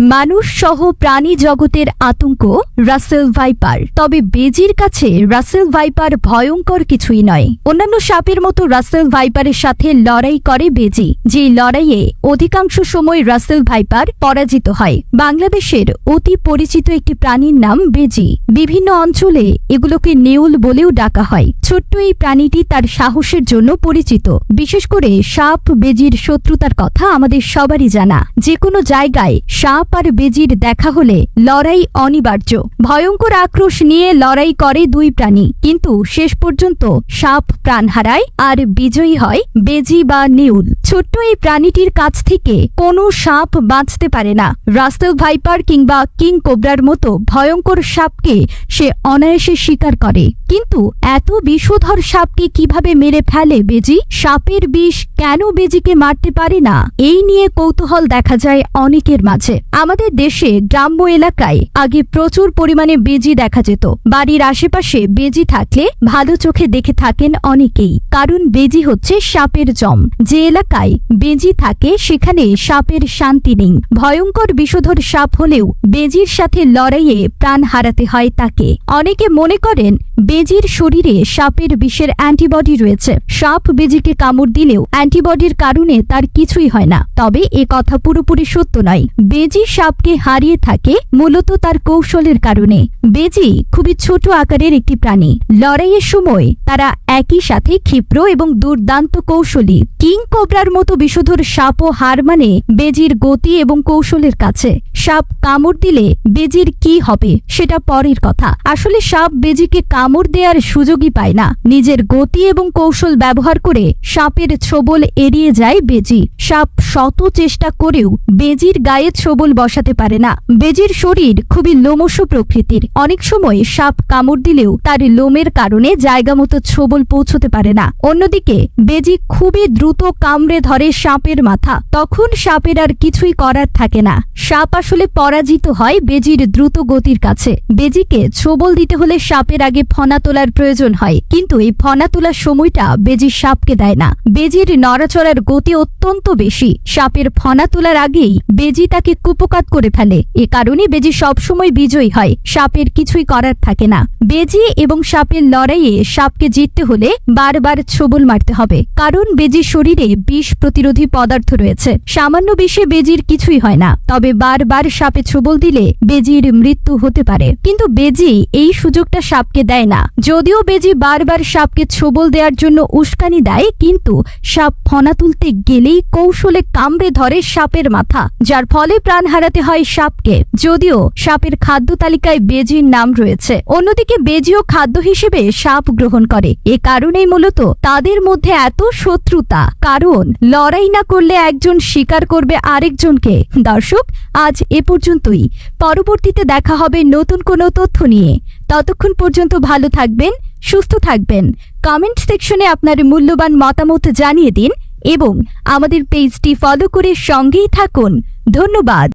মানুষ সহ প্রাণী জগতের আতঙ্ক, রাসেল ভাইপার। তবে বেজির কাছে রাসেল ভাইপার ভয়ঙ্কর কিছুই নয়। অন্যান্য সাপের মতো রাসেল ভাইপারের সাথে লড়াই করে বেজি, যে লড়াইয়ে অধিকাংশ সময় রাসেল ভাইপার পরাজিত হয়। বাংলাদেশের অতি পরিচিত একটি প্রাণীর নাম বেজি। বিভিন্ন অঞ্চলে এগুলোকে নেউল বলেও ডাকা হয়। ছোট্ট এই প্রাণীটি তার সাহসের জন্য পরিচিত। বিশেষ করে সাপ, বেজির শত্রুতার কথা আমাদের সবারই জানা। যে কোনো জায়গায় সাপ আর বেজির দেখা হলে লড়াই অনিবার্য। ভয়ঙ্কর আক্রোশ নিয়ে লড়াই করে দুই প্রাণী। কিন্তু শেষ পর্যন্ত সাপ প্রাণ হারায় আর বিজয়ী হয় বেজি বা নেউল। ছোট্ট এই প্রাণীটির কাছ থেকে কোনো সাপ বাঁচতে পারে না। রাস্তেল ভাইপার কিংবা কিং কোবরার মতো ভয়ঙ্কর সাপকে সে অনায়াসে শিকার করে। কিন্তু এত বিষধর সাপকে কীভাবে মেরে ফেলে বেজি? সাপের বিষ কেন বেজিকে মারতে পারে না? এই নিয়ে কৌতূহল দেখা যায় অনেকের মাঝে। আমাদের দেশে গ্রাম্য এলাকায় আগে প্রচুর পরিমাণে বেজি দেখা যেত। বাড়ির আশেপাশে বেজি থাকলে ভালো চোখে দেখে থাকেন অনেকেই। কারণ বেজি হচ্ছে সাপের জম। যে এলাকায় বেজি থাকে, সেখানে সাপের শান্তি নেই। ভয়ঙ্কর বিষধর সাপ হলেও বেজির সাথে লড়াইয়ে প্রাণ হারাতে হয় তাকে। অনেকে মনে করেন বেজির শরীরে সাপের বিষের অ্যান্টিবডি রয়েছে। সাপ বেজিকে কামড় দিলেও অ্যান্টিবডির কারণে তার কিছুই হয় না। তবে এ কথা পুরোপুরি সত্য নয়। বেজি সাপকে হারিয়ে থাকে মূলত তার কৌশলের কারণে। বেজি খুবই ছোট আকারের একটি প্রাণী। লড়াইয়ের সময় তারা একই সাথে ক্ষিপ্র এবং দুর্দান্ত কৌশলী। কিং কোবরার মতো বিষধর সাপও হার মানে বেজির গতি এবং কৌশলের কাছে। সাপ কামড় দিলে বেজির কি হবে সেটা পরের কথা। আসলে সাপ বেজিকে কামড় দেওয়ার সুযোগই পায় না। নিজের গতি এবং কৌশল ব্যবহার করে সাপের ছোবল এড়িয়ে যায় বেজি। সাপ শত চেষ্টা করেও বেজির গায়ে ছোবল বসাতে পারে না। বেজির শরীর খুবই লোমশ প্রকৃতির। অনেক সময় সাপ কামড় দিলেও তার লোমের কারণে জায়গা মতো ছোবল পৌঁছতে পারে না। অন্যদিকে, বেজি খুবই দ্রুত কামড়ে ধরে সাপের মাথা। তখন সাপের আর কিছুই করার থাকে না। সাপ আসলে পরাজিত হয় বেজির দ্রুত গতির কাছে। বেজিকে ছোবল দিতে হলে সাপের আগে ফনা তোলার প্রয়োজন হয়। কিন্তু এই ফনা তোলার সময়টা বেজির সাপকে দেয় না। বেজির নড়াচড়ার গতি অত্যন্ত বেশি। সাপের ফনা তোলার আগেই বেজি তাকে কুপকাত করে ফেলে। এ কারণে বেজি সবসময় বিজয়ী হয়। সাপের কিছুই করার থাকে না। বেজি এবং সাপের লড়াইয়ে সাপকে জিততে হলে বারবার ছোবল মারতে হবে। কারণ বেজির শরীরে বিষ প্রতিরোধী পদার্থ রয়েছে। সামান্য বিষে বেজির কিছুই হয় না। তবে বারবার সাপে ছোবল দিলে বেজির মৃত্যু হতে পারে। কিন্তু বেজি এই সুযোগটা সাপকে দেয় না। যদিও বেজি বারবার সাপকে ছোবল দেওয়ার জন্য উস্কানি দেয়, কিন্তু সাপ ফনা তুলতে গেলেই কৌশলে কামড়ে ধরে সাপের মাথা, যার ফলে প্রাণ হারাতে হয় সাপকে। যদিও সাপের খাদ্য তালিকায় বেজির নাম রয়েছে। অন্যদিকে বেজিও খাদ্য হিসেবে সাপ গ্রহণ করে। এ কারণেই মূলত তাদের মধ্যে এত শত্রুতা। কারণ, লড়াই না করলে একজন স্বীকার করবে আরেকজনকে। দর্শক, আজ এ পর্যন্তই। পরবর্তীতে দেখা হবে নতুন কোনো তথ্য নিয়ে। ততক্ষণ পর্যন্ত ভালো থাকবেন, সুস্থ থাকবেন। কমেন্ট সেকশনে আপনার মূল্যবান মতামত জানিয়ে দিন এবং আমাদের পেজটি ফলো করে সঙ্গেই থাকুন। ধন্যবাদ।